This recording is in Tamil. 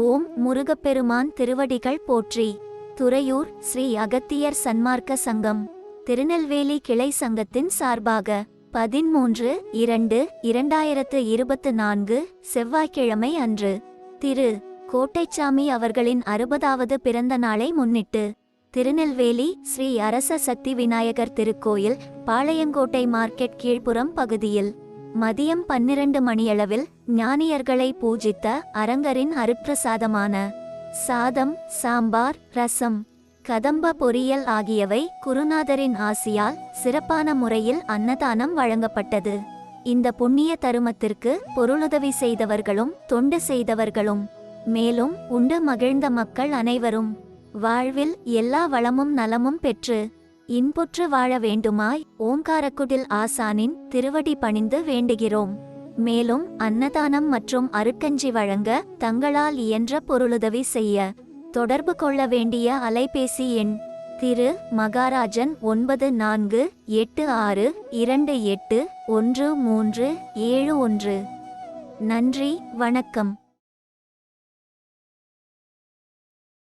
ஓம் முருகப்பெருமான் திருவடிகள் போற்றி. துறையூர் ஸ்ரீ அகத்தியர் சன்மார்க்க சங்கம். திருநெல்வேலி கிளை சங்கத்தின் சார்பாக பதிமூன்று இரண்டு இரண்டாயிரத்து இருபத்து நான்கு செவ்வாய்க்கிழமை அன்று திரு. கோட்டைச்சாமி அவர்களின் அறுபதாவது பிறந்த நாளை முன்னிட்டு திருநெல்வேலி ஸ்ரீ அரச சக்தி விநாயகர் திருக்கோயில் பாளையங்கோட்டை மார்க்கெட் கீழ்ப்புறம் பகுதியில் மதியம் பன்னிரண்டு மணியளவில் ஞானியர்களை பூஜித்த அரங்கரின் அருட்பிரசாதமான சாதம் சாம்பார் ரசம் கதம்ப பொரியல் ஆகியவை குருநாதரின் ஆசியால் சிறப்பான முறையில் அன்னதானம் வழங்கப்பட்டது. இந்த புண்ணிய தருமத்திற்கு பொருளுதவி செய்தவர்களும் தொண்டு செய்தவர்களும் மேலும் உண்டு மகிழ்ந்த மக்கள் அனைவரும் வாழ்வில் எல்லா வளமும் நலமும் பெற்று இன்புற்று வாழ வேண்டுமாய் ஓங்காரக்குடில் ஆசானின் திருவடி பணிந்து வேண்டுகிறோம். மேலும் அன்னதானம் மற்றும் அருட்கஞ்சி வழங்க தங்களால் இயன்ற பொருளுதவி செய்ய தொடர்பு கொள்ள வேண்டிய அலைபேசி எண் திரு மகாராஜன் ஒன்பது நான்கு எட்டு ஆறு இரண்டு எட்டு ஒன்று மூன்று ஏழு ஒன்று. நன்றி வணக்கம்.